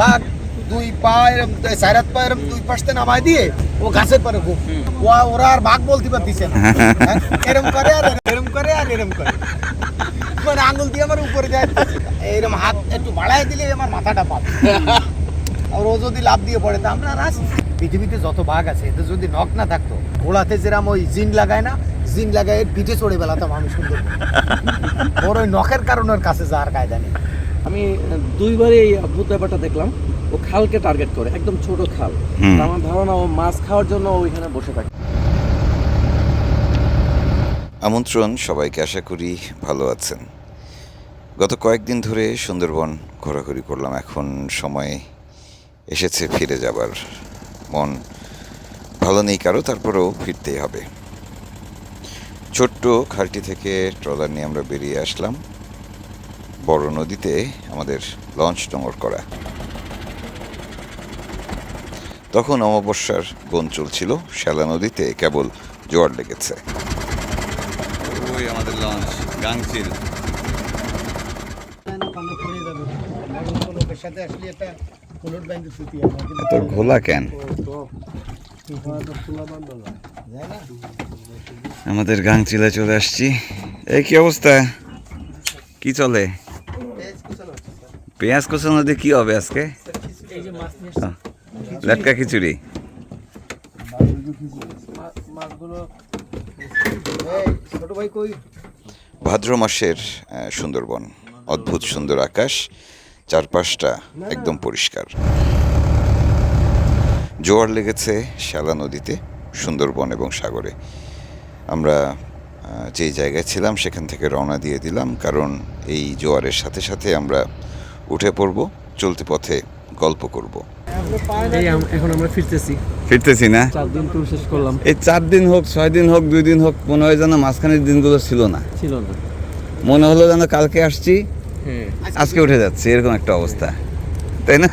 বাঘ দুই পা এরম চার হাত পা এরম দুই পাশতে দিয়ে ও গাছের পরে খুব। ওরা আর বাঘ বলতে পারতিছে না। হ্যাঁ? এরম করে আর এরম করে আর এরম করে। মানে আঙুল দিয়ে আমার উপরে যায়। এরম হাত একটু বাড়ায় দিলে আমার মাথাটা পাবে। আর ও যদি লাভ দিয়ে পড়ে তা আমরা রাস পৃথিবীতে যত বাঘ আছে এতে যদি নখ না থাকতো ঘোড়াতে যেরাম ওই জিন লাগায় না জিন লাগায় পিঠে চড়ে বেলাতাম আমি সুন্দর ওর ওই নখের কারণে ওর কাছে যাওয়ার কায়দা নেই। আমি দুইবারই এই অদ্ভুত ব্যাপারটা দেখলাম। ও খালকে টার্গেট করে একদম ছোট খাল। আমার ধারণা ও মাছ খাওয়ার জন্য ওইখানে বসে থাকে। আমন্ত্রণ সবাইকে আশা করি ভালো আছেন। গত কয়েকদিন ধরে সুন্দরবন ঘোরাঘুরি করলাম। এখন সময় এসেছে ফিরে যাবার। মন ভালো নেই কারও তারপরেও ফিরতেই হবে। ছোট্ট খালটি থেকে ট্রলার নিয়ে আমরা বেরিয়ে আসলাম। বড় নদীতে আমাদের লঞ্চ নোঙর করা। তখন অমাবস্যার বন চলছিল শ্যালা নদীতে কেবল জোয়ার লেগেছে। ওই আমাদের লঞ্চ গাংচিল। ঘোলা কেন? আমাদের গাংচিলে চলে আসছি। এই কি অবস্থা? কি চলে? পেঁয়াজ কোচানো দিয়ে কি হবে আজকে? যে লেটকা খিচুড়ি। ভাদ্র মাসের সুন্দরবন। অদ্ভুত সুন্দর আকাশ চারপাশটা একদম পরিষ্কার। জোয়ার লেগেছে শ্যালা নদীতে সুন্দরবন এবং সাগরে। আমরা যেই জায়গায় ছিলাম সেখান থেকে রওনা দিয়ে দিলাম কারণ এই জোয়ারের সাথে সাথে আমরা উঠে পড়ব চলতি পথে গল্প করব। এখন আমরা ফিরতেছি। ফিরতেছি না? চার দিন ট্যুর শেষ করলাম। এই চার দিন হোক ছয় দিন হোক দুই দিন হোক মনে হয় যেন মাঝখানের দিনগুলো ছিল না। ছিল না। মনে হলো যেন কালকে আসছি হ্যাঁ। আজকে উঠে যাচ্ছে এরকম একটা অবস্থা। তাই না?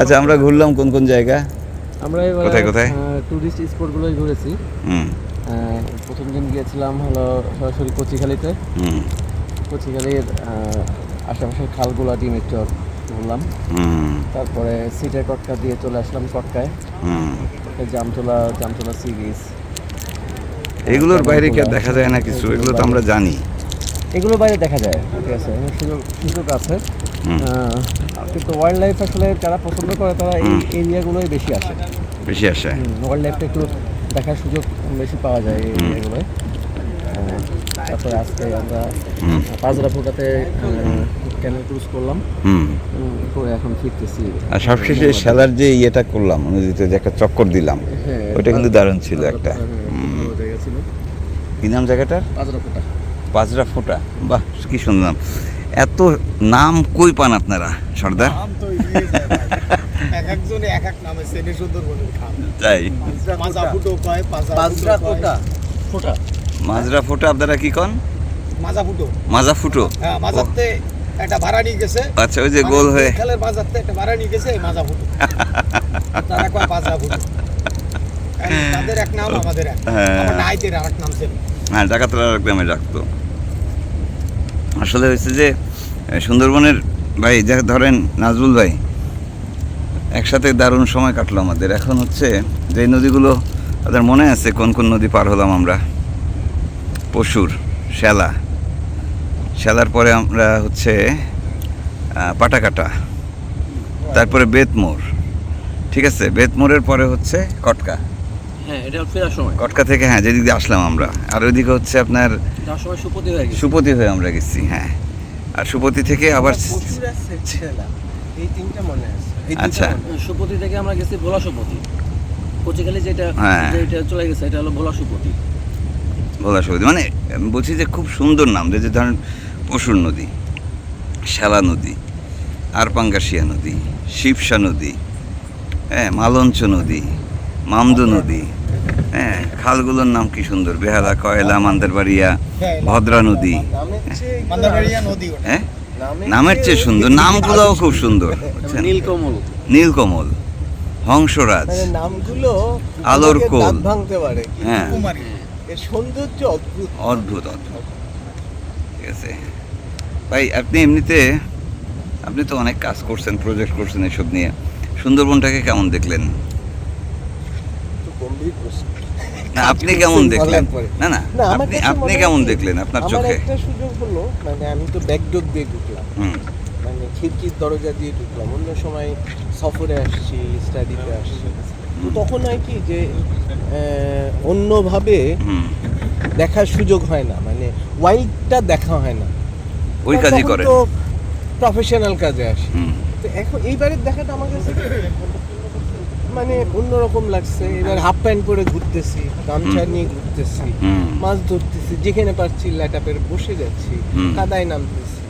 আচ্ছা আমরা ঘুরলাম কোন কোন জায়গা? আমরা কোথায়, কোথায়? টুরিস্ট স্পটগুলোই ঘুরেছি। হুম। প্রথম দিন গিয়েছিলাম হলো সরাসরি কচিখালিতে। হুম কচিখালির আশেপাশের খালগুলো ডিম একটু ঘুরলাম। তারপরে সিটের কটকা দিয়ে চলে আসলাম কটকায়। জামতলা জামতলা সি বিচ এগুলোর বাইরে কি দেখা যায় না কিছু? এগুলো তো আমরা জানি। এগুলো বাইরে দেখা যায় ঠিক আছে সুযোগ সুযোগ আছে। কিন্তু ওয়াইল্ড লাইফ আসলে যারা পছন্দ করে তারা এই। এরিয়াগুলোই বেশি আসে। বেশি আসে। ওয়াইল্ড লাইফটা একটু দেখার সুযোগ বেশি পাওয়া যায় এই এরিয়াগুলোয়। তারপরে আজকে আমরা। পাঁচরা ফোটাতে ক্যানেল ক্রুজ করলাম। হুম। করে এখন ফিরতেছি। আর সবশেষে খেলার যে ইয়েটা করলাম নদীতে যে একটা চক্কর দিলাম হ্যাঁ, ওইটা কিন্তু দারুণ ছিল একটা। হ্যাঁ, কি নাম জায়গাটার? পাঁচরা ফোটা। পাঁচরা ফোঁটা। বাহ কি সুন্দর নাম। এত নাম কই পান আপনারা সর্দার? নাম তো ইয়ে তাই। পাঁচরা। ফোটা। মাজরা ফুটো আপনারা কি কন? মাজা ফুটো। মাজা ফুটো? হ্যাঁ মাজাতে একটা ভাড়া নিয়ে গেছে। আচ্ছা ওই যে গোল হয়ে খেলের বাজারতে একটা ভাড়া নিয়ে গেছে মাজা ফুটো। তারা কয় পাজরা ফুটো। তাদের এক নাম আমাদের এক। হ্যাঁ। আমার নাইতের আর নাম ছিল। হ্যাঁ ডাকাতরা গ্রামে রাখতো আসলে হয়েছে যে সুন্দরবনের ভাই যা ধরেন নাজরুল ভাই একসাথে দারুণ সময় কাটলো আমাদের। এখন হচ্ছে যে নদীগুলো তাদের মনে আছে কোন কোন নদী পার হলাম আমরা? পশুর শ্যালা শ্যালার পরে আমরা হচ্ছে পাটাকাটা তারপরে বেতমোর ঠিক আছে? বেতমোরের পরে হচ্ছে কটকা। হ্যাঁ এটা ফেরার সময়। কটকা থেকে হ্যাঁ যেদিক দিয়ে আসলাম আমরা। আর ওইদিকে হচ্ছে আপনার সুপতি হয়ে হয়ে আমরা গেছি হ্যাঁ। আর সুপতি থেকে আবার এই মনে আছে। আচ্ছা। সুপতি থেকে আমরা গেছি ভোলা সুপতি। কচিখালি যেটা হ্যাঁ। যেটা চলে গেছে এটা হলো ভোলা সুপতি। ভোলা সুপতি মানে আমি বলছি যে খুব সুন্দর নাম। যে ধরেন পশুর নদী শ্যালা নদী আরপাঙ্গাসিয়া নদী শিবসা নদী হ্যাঁ মালঞ্চ নদী মামদু নদী হ্যাঁ খালগুলোর নাম কি সুন্দর। বেহালা কয়লা মান্দারবাড়িয়া ভদ্রা নদী। নদী হ্যাঁ? নামের চেয়ে সুন্দর। নামগুলোও খুব সুন্দর নীলকমল। নীলকমল হংসরাজ মানে নামগুলো আলোর কোল। দাঁত ভাঙতে পারে। হ্যাঁ। কুমারী। এর সৌন্দর্য অদ্ভুত। অদ্ভুত অদ্ভুত। ঠিক আছে। ভাই আপনি এমনিতে আপনি তো অনেক কাজ করছেন প্রজেক্ট করছেন এসব নিয়ে। সুন্দরবনটাকে কেমন দেখলেন? না আপনি কেমন দেখলেন? না না আপনি আপনি কেমন দেখলেন আপনার চোখে? একটা সুযোগ হলো মানে আমি তো ব্যাকডোর দিয়ে ঢুকলাম। মানে খিড়কির দরজা দিয়ে ঢুকলাম। অন্য সময় সফরে আসছি স্টাডিতে আসছি। তখন হয় কি যে অন্যভাবে দেখার সুযোগ হয় না। মানে ওয়াইল্ডটা দেখা হয় না। ওই কাজই করেন তো প্রফেশনাল কাজে আসি। তো এখন এইবারের দেখাটা আমার কাছে মানে অন্যরকম লাগছে। এবার হাফ প্যান্ট পরে ঘুরতেছি গামছা নিয়ে ঘুরতেছি মাছ ধরতেছি যেখানে পারছি ল্যাটাপের বসে যাচ্ছি কাদায় নামতেছি।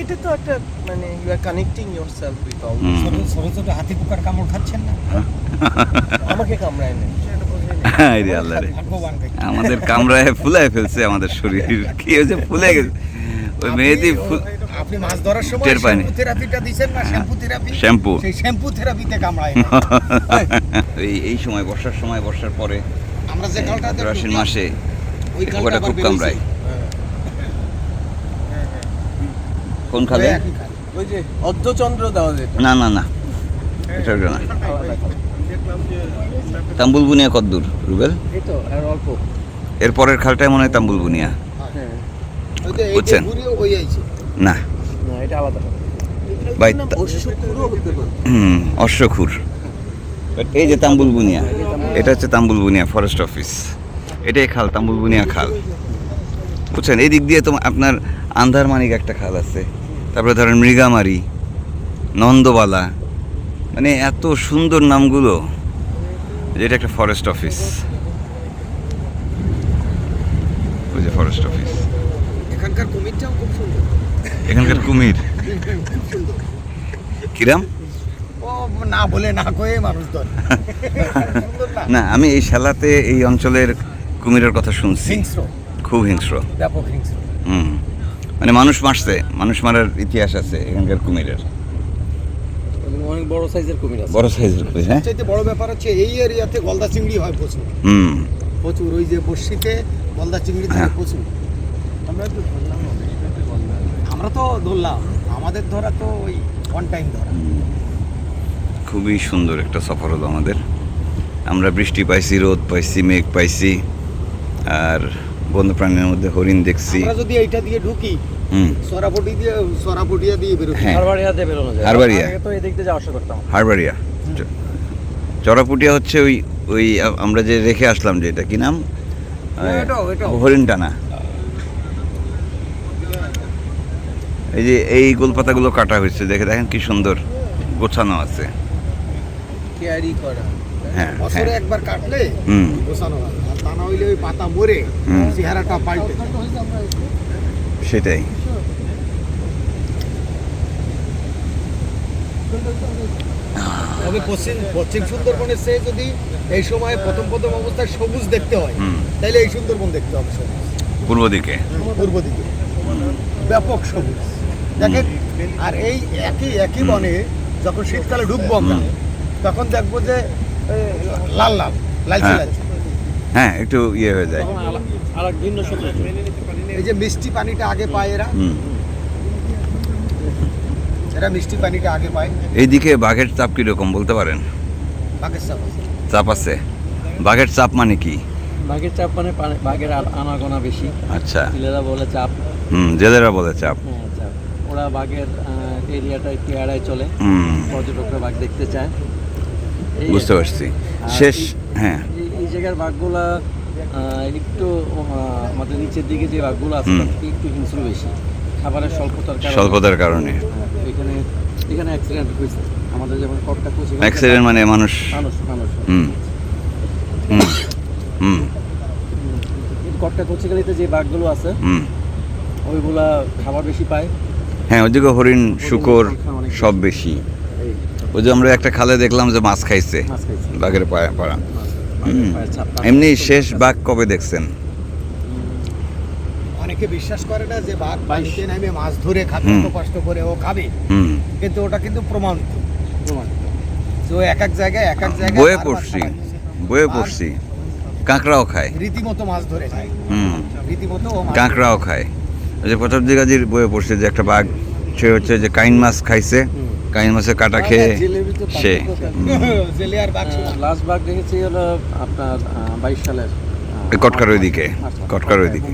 এটা তো একটা মানে you are connecting with all ছোট ছোট হাতি পোকার কামড় খাচ্ছেন না? আমাকে কামড়ায় না হায় আমাদের কামড়ায় ফুলায় ফেলছে আমাদের শরীর। কি হয়েছে? ফুলে গেছে। ওই মেহেদি আপনি মাছ ধরার সময় শ্যাম্পু থেরাপিটা দিছেন না? Shampoo therapy? শ্যাম্পু। সেই শ্যাম্পু থেরাপিতে কামড়ায় এই এই সময় বর্ষার সময় বর্ষার পরে আমরা যে কালটাতে আশ্বিন মাসে ওই কালটা খুব। কামড়ায়। কোন খালে? ওই একই যে অর্ধচন্দ্র দেওয়া যেত না না না। এটা না। তাম্বুল বুনিয়া কদ্দূর রুবেল। এর পরের খালটায় মনে হয় তাম্বুল বুনিয়া হ্যাঁ বুঝছেন? না। ভাই, হুম অশ্বখুর। এই যে তাম্বুল বুনিয়া এটা হচ্ছে তাম্বুল বুনিয়া ফরেস্ট অফিস। এটাই খাল তাম্বুল বুনিয়া খাল। বুঝছেন? এই দিক দিয়ে তো আপনার আন্ধারমানিক একটা খাল আছে। তারপরে ধরেন মৃগামারি নন্দবালা মানে এত সুন্দর নামগুলো যে এটা একটা ফরেস্ট অফিস ওই যে ফরেস্ট অফিস এখানকার কুমিরটাও খুব সুন্দর। এখানকার কুমির? কিরাম? না বলে না কয়ে মানুষ না? আমি এই শালাতে এই অঞ্চলের কুমিরের কথা শুনছি। খুব হিংস্র। ব্যাপক হিংস্র। হুম। মানে মানুষ মারছে মানুষ মারার ইতিহাস আছে এখানকার কুমিরের। অনেক বড় সাইজের কুমির আছে। বড় সাইজের কুমির হ্যাঁ? সবচেয়ে বড় ব্যাপার হচ্ছে এই এরিয়াতে গলদা চিংড়ি হয় প্রচুর। হুম। প্রচুর ওই যে বর্ষিতে গলদা চিংড়ি থাকে হ্যাঁ। প্রচুর। আমরা তো ধরলাম আমরা তো ধরলাম আমাদের ধরা তো ওই ওয়ান টাইম ধরা। খুবই সুন্দর একটা সফর হলো আমাদের। আমরা বৃষ্টি পাইছি রোদ পাইছি মেঘ পাইছি আর বন্যপ্রাণীর মধ্যে হরিণ দেখছি। আমরা যদি এইটা দিয়ে ঢুকি হুম। সরাপটি দিয়ে সরাপটিয়া দিয়ে বেরোতে হ্যাঁ। হারবাড়িয়াতে বেরোনো যায়। হারবাড়িয়া। আগে তো এদিক দিয়ে যাওয়া আসা করতাম। হারবাড়িয়া। চ- হচ্ছে ওই ওই আমরা যে রেখে আসলাম যে এটা কি নাম। হরিণ টানা। এই যে এই গোলপাতাগুলো কাটা হয়েছে দেখে দেখেন কি সুন্দর গোছানো আছে। হ্যাঁ হ্যাঁ। একবার কাটলে হুম। গোছানো হয়। হইলে ওই পাতা মরে চেহারাটা পাল্টে সেটাই। তবে পশ্চিম পশ্চিম সুন্দরবনের চেয়ে যদি এই সময় প্রথম প্রথম অবস্থায় সবুজ দেখতে হয় তাহলে এই সুন্দরবন দেখতে হবে সবুজ। পূর্ব দিকে। পূর্ব দিকে। ব্যাপক সবুজ। দেখেন আর এই একই একই বনে যখন শীতকালে ঢুকবো আমরা তখন দেখব যে লাল লাল লালচে হ্যাঁ। লালচে। হ্যাঁ একটু ইয়ে হয়ে যায়। এই যে মিষ্টি পানিটা আগে পায় এরা। হুম। এরা মিষ্টি পানিটা আগে পায়। এইদিকে বাঘের চাপ কীরকম বলতে পারেন? পাকিস্তান চাপ আছে। বাঘের চাপ মানে কি? বাঘের চাপ মানে বাঘের আর- আনাগোনা বেশি। আচ্ছা। ছেলেরা বলে চাপ। হুম জেলেরা বলে চাপ। হ্যাঁ চাপ। ওরা বাঘের এরিয়াটা একটু এড়ায় চলে। হুম। পর্যটকরা বাঘ দেখতে চায়। বুঝতে পারছি। শেষ হ্যাঁ। জায়গার বাঘগুলা একটু আমাদের নিচের দিকে যে বাঘগুলো আছে একটু হিংস্র বেশি। খাবারের স্বল্পতার কারণে। স্বল্পতার কারণে। হ্যাঁ, এখানে এখানে অ্যাক্সিডেন্ট হয়েছে। আমাদের যেমন কটকা কুচি অ্যাক্সিডেন্ট মানে মানুষ মানুষ মানুষ হুম। হুম। হুম। কটকা কচিকালিতে যে বাঘগুলো আছে হুম। ওইগুলা খাবার বেশি পায়। হ্যাঁ ওইদিকে হরিণ শুকর সব বেশি। ওই যে আমরা একটা খালে দেখলাম যে মাছ খাইছে। মাছ খাইছে। বাঘের পায়ে পাড়া। এমনি শেষ বাঘ কবে দেখছেন? অনেকে বিশ্বাস করে না যে বাঘ পানিতে নেমে মাছ ধরে খাবে কষ্ট করে ও খাবে। কিন্তু ওটা কিন্তু প্রমাণিত। প্রমাণ। তো এক এক জায়গায় এক এক জায়গায় বয়ে পড়ছি। বয়ে পড়ছি। কাঁকড়াও খায়। রীতিমতো মাছ ধরে খায় হুম। রীতিমতো কাঁকড়াও খায়। যে প্রতাপ দিগাজির বয়ে পড়ছে যে একটা বাঘ সে হচ্ছে যে কাইন মাছ খাইছে। কাইন মাছের কাটা খেয়ে সে লাস্ট বাঘ দেখেছি হলো আপনার বাইশ সালের কটকার ওইদিকে, কটকার ওইদিকে।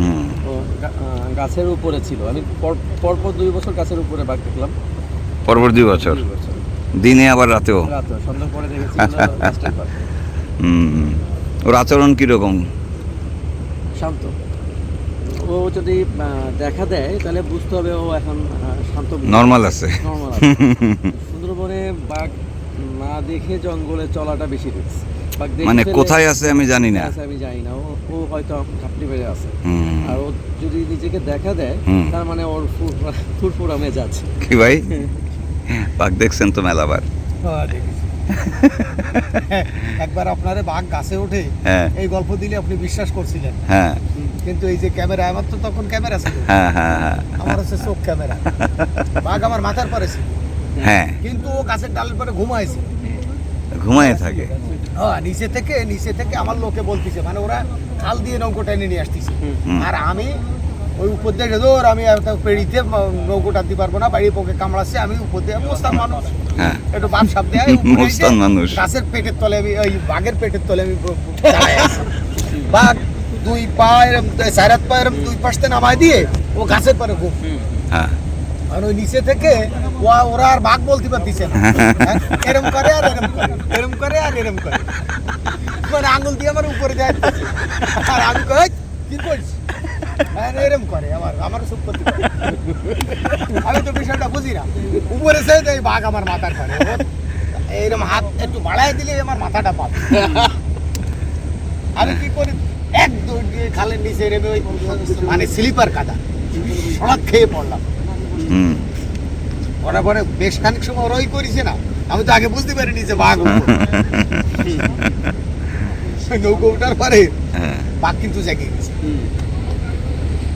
হুম তো গা- আহ, গাছের উপরে ছিল। আমি পর- পরপর দুই বছর গাছের উপরে বাঘ দেখলাম। পরপর দুই বছর? দুই বছর। দিনে আবার রাতেও? রাতে সন্ধ্যা পরে দেখেছি ওর আচরণ কীরকম? শান্ত। ও যদি দেখা দেয় তাহলে বুঝতে হবে ও এখন শান্ত নর্মাল আছে। নর্মাল সুন্দরবনে বাঘ না দেখে জঙ্গলে চলাটা বেশি রিস্ক মানে কোথায় আছে আমি জানি না। আমি জানি না। ও হয়তো কাপড়ি বেড়ে আছে। আর ও যদি নিজেকে দেখা দেয় তার মানে ওর ফুরফুরা মেজাজ। কি ভাই? বাঘ দেখছেন তো মেলাবার? হ্যাঁ, একবার আপনারে বাঘ গাছে ওঠে। হ্যাঁ। এই গল্প দিলে আপনি বিশ্বাস করছিলেন। হ্যাঁ। কিন্তু এই যে ক্যামেরা আমার তো তখন ক্যামেরা ছিল। হ্যাঁ হ্যাঁ হ্যাঁ। আমার হচ্ছে চোখ ক্যামেরা। বাঘ আমার মাথার পরে ছিল। হ্যাঁ। কিন্তু ও গাছের ডালের পরে ঘুমাইছে। ঘুমায় থাকে। হ্যাঁ নিচে থেকে নিচে থেকে আমার লোকে বলতেছে মানে ওরা খাল দিয়ে নৌকো টেনে নিয়ে আসতেছে। আর আমি ওই উপর দিয়ে ধর আমি পেড়িতে নৌকো টানতে পারব না বাড়ির পোকে কামড়াচ্ছে আমি উপর দিয়ে মোস্তান মানুষ। হ্যাঁ। একটু বাপ সাপ দেয় মোস্তান মানুষ। গাছের পেটের তলে আমি ওই বাঘের পেটের তলে আমি। বাঘ দুই পা এরম চার হাত পা এরম দুই পাশতে নামাই দিয়ে ও গাছের পরে ঘুম। হ্যাঁ। আর ওই নিচে থেকে ওরা আর বাঘ বলতে পারতিছে না। হ্যাঁ? এরম করে আর এরম করে এরম করে আর এরম করে। মানে আঙুল দিয়ে আমার উপরে দেয়। আর আমি কই কি হ্যাঁ, এরম করে আমার আমার সব করতে আমি তো বিষয়টা বুঝি না। উপরে সে এই বাঘ আমার মাথার করে এইরকম হাত একটু দিলে আমার মাথাটা পাবে। আমি কি করি? এক দৌড় দিয়ে খালের নিচে নেমে ওই মানে স্লিপার কাদা। সড়ক খেয়ে পড়লাম। ওরা পরে বেশ খানিক সময় ওরাই করেছে না। আমি তো আগে বুঝতে পারিনি যে বাঘ। নৌকো ওঠার পরে হ্যাঁ। বাঘ কিন্তু জাগিয়ে গেছে।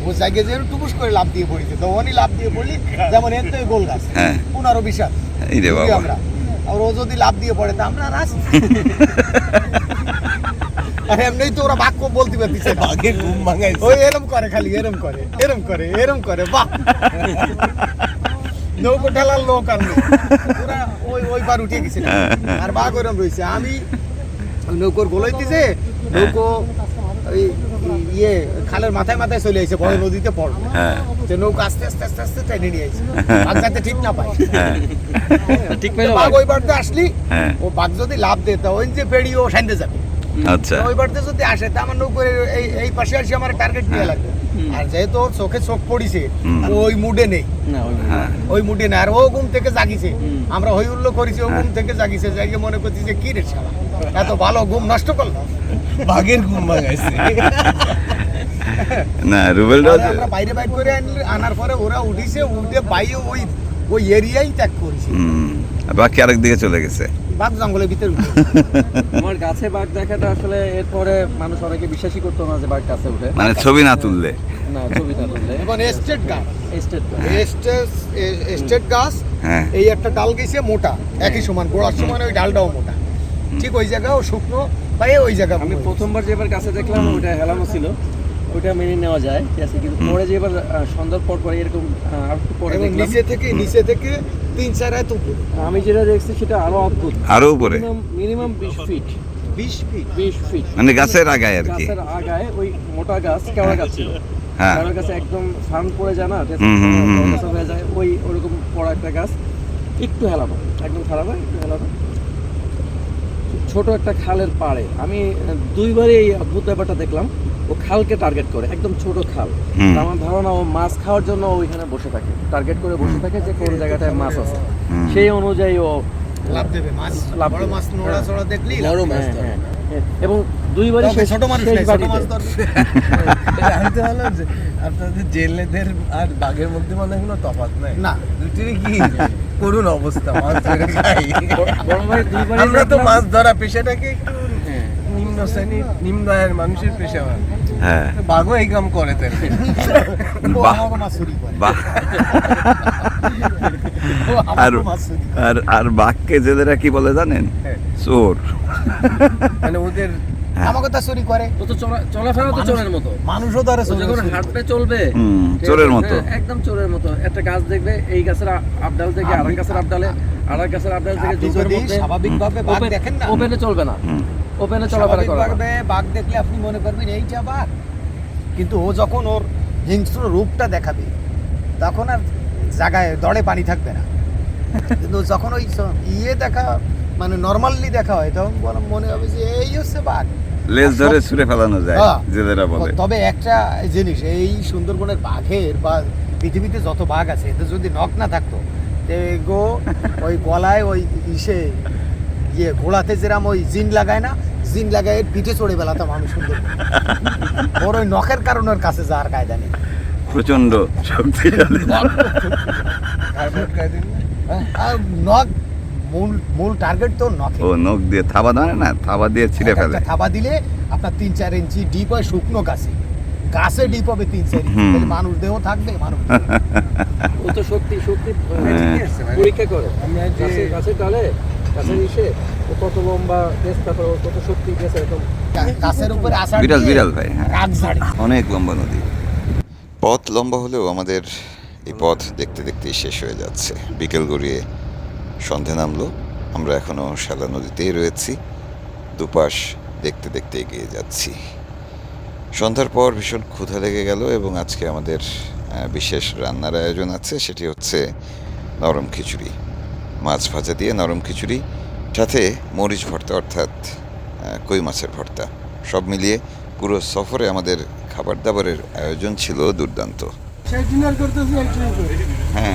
ও জাগিয়ে যে টুকুস করে লাভ দিয়ে পড়েছে। তো অনি লাভ দিয়ে পড়লি যেমন এর তো গোল গাছ। হ্যাঁ। পনেরো বিশাল আমরা। আর ও যদি লাভ দিয়ে পড়ে তা আমরা আর এমনি তো ওরা বাক্য বলতে পারতেছে না। বাঘের ঘুম ভাঙাইছে। ওই এরম করে খালি এরম করে এরম করে এরম করে বাহ। নৌকো ঠেলার লোক আর ওরা ওই ওই পার উঠে গেছে। আর বাঘ ওরম রয়েছে আমি নৌকোর গোলাইতেছে নৌকো ওই ইয়ে খালের মাথায় মাথায় চলে আসছে বড় নদীতে পড়ল। হ্যাঁ। যে নৌকা আস্তে আস্তে আস্তে আস্তে টেনে নিয়ে আসছে বাঘ যাতে ঠিক না পায়। হ্যাঁ। ঠিক পাইলো বাঘ? ওই বাড়তে আসলি হ্যাঁ। ও বাঘ যদি লাভ দিত ওই যে পেড়ি ও সাইডে যাবে। আচ্ছা। ওই বাড়িতে যদি আসে তা আমার নৌকো এই এই পাশে আসি আমার টার্গেট নিয়ে লাগবে। আর যেহেতু ওর চোখে চোখ পড়িছে ওই মুডে নেই। ওই হ্যাঁ। মুডে না আর ও ঘুম থেকে জাগিছে। আমরা হই উল্লো করেছি ও ঘুম থেকে জাগিছে। জাগিয়ে মনে করছি যে কি রে শালা? এত ভালো ঘুম নষ্ট করল? বাঘের ঘুম ভাঙাইছে। না রুবেলটা পরে আমরা বাইরে বাইর করে আনলি- আনার পরে ওরা উঠিছে উঠে বাইরে ওই ওই এরিয়াই ত্যাগ করেছে। বাকি আরেক দিকে চলে গেছে। বাঘ জঙ্গলের ভিতরে আমার গাছে বাঘ দেখাটা আসলে এরপরে মানুষ অনেকে বিশ্বাসই করতো না যে বাঘ গাছে উঠে। মানে ছবি না তুললে। না ছবিটা তুললে। এবং এস্টেট গাছ। স্টেট এস্টেট এস্টেট গাছ হ্যাঁ। এই একটা ডাল গেছে মোটা একই সমান গোড়ার সমান ওই ডালটাও মোটা। ঠিক ওই জায়গাও শুকনো পায়ে ওই জায়গা আমি প্রথমবার যেবার গাছে দেখলাম ওইটা হেলানো ছিল। ওইটা মেনে নেওয়া যায় ঠিক আছে? কিন্তু পরে যে এবার সন্ধ্যার পর পরে এরকম আর পরে এবং নিচে থেকে নিচে থেকে তিন চার উপরে। আমি যেটা দেখছি সেটা আরও অদ্ভুত। আরও উপরে? মিনিমাম বিশ ফিট বিশ ফিট বিশ ফিট মানে গাছের আগায় আর কি। গাছের আগায় ওই মোটা গাছ কেওড়া গাছ ছিল। হ্যাঁ। কেওড়া গাছে একদম পড়ে যায় না হয়ে যায় ওই ওরকম পড়া একটা গাছ। একটু হেলানো একদম খারাপ হয় একটু হেলানো। ছোট একটা খালের পাড়ে। আমি দুইবারই এই অদ্ভুত ব্যাপারটা দেখলাম। ও খালকে টার্গেট করে একদম ছোট খাল। আমার ধারণা ও মাছ খাওয়ার জন্য ওইখানে বসে থাকে। টার্গেট করে বসে থাকে যে কোন জায়গাটায় মাছ আছে। সেই অনুযায়ী ও লাভ দেবে মাছ। বড় মাছ নোড়া হ্যাঁ। দেখলি বড় মাছ দেবে। ধরে। হ্যাঁ, হ্যাঁ। এবং দুইবারই ছোট মানুষ ছোট মাছ ধরবে। জানতে হলো যে আপনাদের জেলেদের আর বাঘের মধ্যে মনে হয় কোনো তফাৎ নাই। না। দুটিরই কি করুন অবস্থা মাছ ধরে খাই। বড় ভাই দুইবারই আমরা তো মাছ ধরা পেশাটাকে একটু হ্যাঁ। নিম্ন শ্রেণির নিম্ন আয়ের মানুষের পেশা হ্যাঁ। বাঘও এই কাম করে আর। আর আর বাঘকে জেলেরা কি বলে জানেন? হ্যাঁ। চোর। মানে ওদের হ্যাঁ। আমাকে তা চুরি করে। ও তো চলাফেরা তো চোরের মতো। মানুষও তারা ও যখন হাঁটবে চলবে চোরের মতো। একদম চোরের মতো। একটা গাছ দেখবে এই গাছের আবডাল থেকে আরেক গাছের আবডালে আরেক গাছের আবডাল থেকে স্বাভাবিকভাবে বাঘ দেখেন না। ওপেনে চলবে না। হুম। ওপেনে চলাফেরা করা বাঘ দেখলে আপনি মনে করবেন এইটা বাঘ। কিন্তু ও যখন ওর হিংস্র রূপটা দেখাবে তখন আর জায়গায় দড়ে পানি থাকবে না। কিন্তু যখন ওই ইয়ে দেখা মানে নর্মালি দেখা হয় তখন মনে হবে যে এই হচ্ছে বাঘ। লেজ ধরে ছুঁড়ে ফেলানো যায় হ্যাঁ। বলে। তবে একটা জিনিস এই সুন্দরবনের বাঘের বা পৃথিবীতে যত বাঘ আছে এতে যদি নখ না থাকতো তে গো ওই গলায় ওই ইসে ইয়ে ঘোড়াতে যেরাম ওই জিন লাগায় না জিন লাগায় পিঠে চড়ে বেলাতাম আমি সুন্দর। ওর ওই নখের কারণে ওর কাছে যাওয়ার কায়দা নেই। প্রচণ্ড শক্তিশালী নখ মূল মূল টার্গেট তো নখে। ও নখ দিয়ে থাবা ধরে না? থাবা দিয়ে ছিঁড়ে ফেলে। থাবা দিলে আপনার তিন চার ইঞ্চি ডিপ হয় শুকনো গাছে। গাছে ডিপ হবে তিন চার ইঞ্চি। মানুষ দেহ থাকবে মানুষ ও তো শক্তি শক্তি হ্যাঁ। পরীক্ষা করে। গাছে গাছে ডালে গাছের ইসে ও কত লম্বা কেস তারপর ওর কত শক্তি গেছে এরকম গাছের উপরে আসার বিড়াল বিড়াল ভাই হ্যাঁ। অনেক লম্বা নদী। পথ লম্বা হলেও আমাদের এই পথ দেখতে দেখতেই শেষ হয়ে যাচ্ছে। বিকেল গড়িয়ে সন্ধে নামলো। আমরা এখনও শ্যালা নদীতেই রয়েছি। দুপাশ দেখতে দেখতে এগিয়ে যাচ্ছি। সন্ধ্যার পর ভীষণ ক্ষুধা লেগে গেল এবং আজকে আমাদের বিশেষ রান্নার আয়োজন আছে সেটি হচ্ছে নরম খিচুড়ি। মাছ ভাজা দিয়ে নরম খিচুড়ি সাথে মরিচ ভর্তা অর্থাৎ কই মাছের ভর্তা। সব মিলিয়ে পুরো সফরে আমাদের খাবার দাবারের আয়োজন ছিল দুর্দান্ত। হ্যাঁ।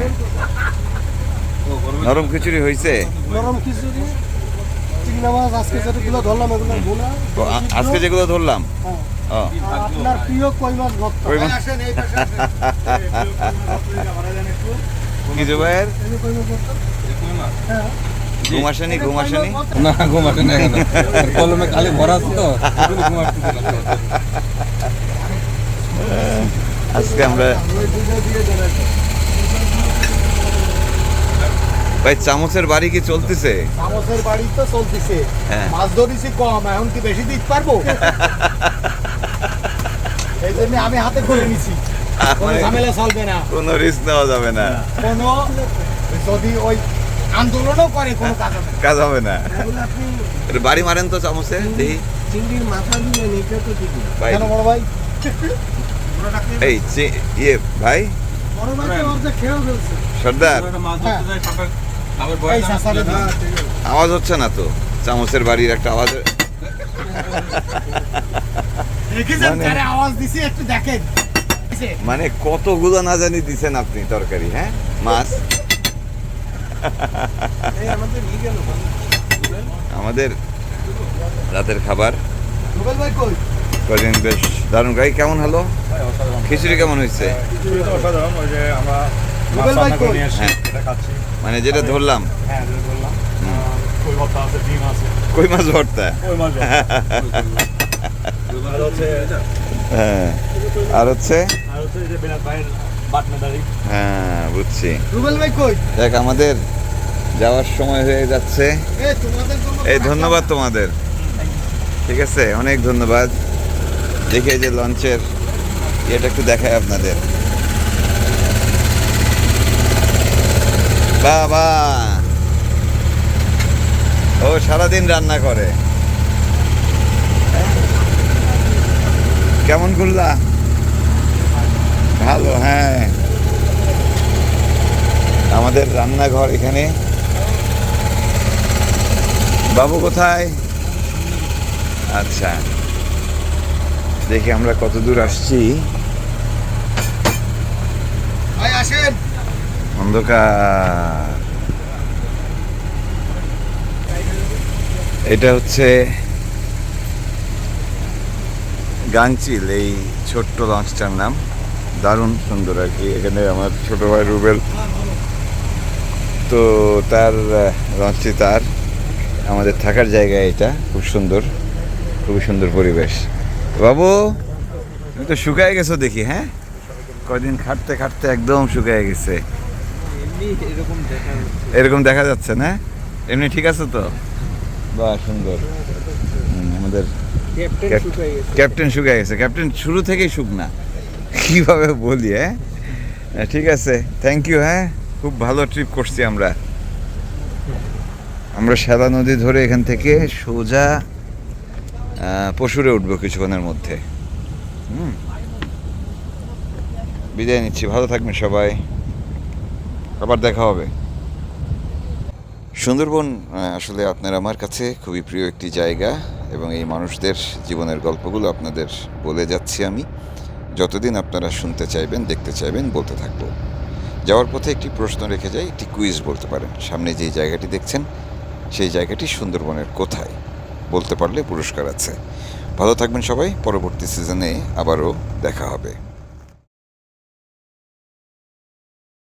নরম খিচুড়ি হয়েছে নরম খিচুড়ি আজকে যেগুলো ধরলাম আজকে যেগুলো ধরলাম? হ্যাঁ। ও। আর আপনার প্রিয় কই মাছ ভক্ত কি জুবাইর হ্যাঁ ঘুম আসেনি ঘুম আসেনি? না ঘুমাতে না কেন কলমে খালি ভরা আছে তো ঘুম। আজকে আমরা ভাই চামচের বাড়ি কি চলতেছে? চামচের বাড়ি তো চলতেছে। হ্যাঁ। মাছ ধরেছি কম এখন কি বেশি দিতে পারব? এই জন্য আমি হাতে করে নিছি। কোনো ঝামেলা চলবে না। কোনো রিস্ক নেওয়া যাবে না। কোনো যদি ওই আন্দোলনও করে কোনো কাজ হবে কাজ হবে না। বাড়ি মারেন তো চামচে দেখি। চিংড়ির মাথা দিয়ে তো ঠিক ভাই। কেন বড় ভাই? এই চি- ইয়ে ভাই। বড় ভাই তো অর্ধেক খেয়েও ফেলছে। সর্দার। না। দিছি। আওয়াজ হচ্ছে না তো চামচের বাড়ির একটা আওয়াজ। মানে- আওয়াজ দিছি? একটু দেখেন। মানে কতগুলো না জানি দিছেন আপনি তরকারি হ্যাঁ? মাছ। আমাদের রাতের খাবার। কদিন বেশ দারুণ। গাই কেমন হলো? খিচুড়ি কেমন হয়েছে? হ্যাঁ। খাচ্ছি। মানে যেটা ধরলাম। হ্যাঁ কই মাছ ভর্তা? আর হচ্ছে হ্যাঁ। আর হচ্ছে? হ্যাঁ বুঝছি। রুবেল ভাই কই? দেখ আমাদের যাওয়ার সময় হয়ে যাচ্ছে। এই ধন্যবাদ তোমাদের। ঠিক আছে অনেক ধন্যবাদ। দেখে যে লঞ্চের ইয়েটা একটু দেখায় আপনাদের। বাবা! ও সারাদিন রান্না করে। কেমন করলা? ভালো হ্যাঁ। আমাদের রান্নাঘর এখানে। বাবু কোথায়? আচ্ছা। দেখি আমরা কত দূর আসছি। অন্ধকার। এটা হচ্ছে গাংচিল এই ছোট্ট লঞ্চটার নাম। দারুণ সুন্দর আর কি। এখানে আমার ছোট ভাই রুবেল। তো তার লঞ্চটি তার। আমাদের থাকার জায়গা এটা খুব সুন্দর খুবই সুন্দর পরিবেশ। বাবু তুমি তো শুকায় গেছো দেখি হ্যাঁ? কয়দিন খাটতে খাটতে একদম শুকায় গেছে। এরকম দেখা যাচ্ছে না? এমনি ঠিক আছে তো? বাহ সুন্দর। আমাদের ক্যাপ্টেন ক্যাপ্টেন গেছে। ক্যাপ্টেন শুরু থেকেই শুকনা। কীভাবে বলি হ্যাঁ? ঠিক আছে থ্যাংক ইউ হ্যাঁ? খুব ভালো ট্রিপ করছি আমরা। আমরা শ্যালা নদী ধরে এখান থেকে সোজা পশুরে উঠবো কিছুক্ষণের মধ্যে। হুম? বিদায় নিচ্ছি, ভালো থাকবেন সবাই। আবার দেখা হবে। সুন্দরবন আসলে আপনার আমার কাছে খুবই প্রিয় একটি জায়গা এবং এই মানুষদের জীবনের গল্পগুলো আপনাদের বলে যাচ্ছি আমি। যতদিন আপনারা শুনতে চাইবেন, দেখতে চাইবেন, বলতে থাকব। যাওয়ার পথে একটি প্রশ্ন রেখে যাই, একটি কুইজ বলতে পারেন। সামনে যে জায়গাটি দেখছেন, সেই জায়গাটি সুন্দরবনের কোথায়? বলতে পারলে পুরস্কার আছে। ভালো থাকবেন সবাই, পরবর্তী সিজনে আবারও দেখা হবে।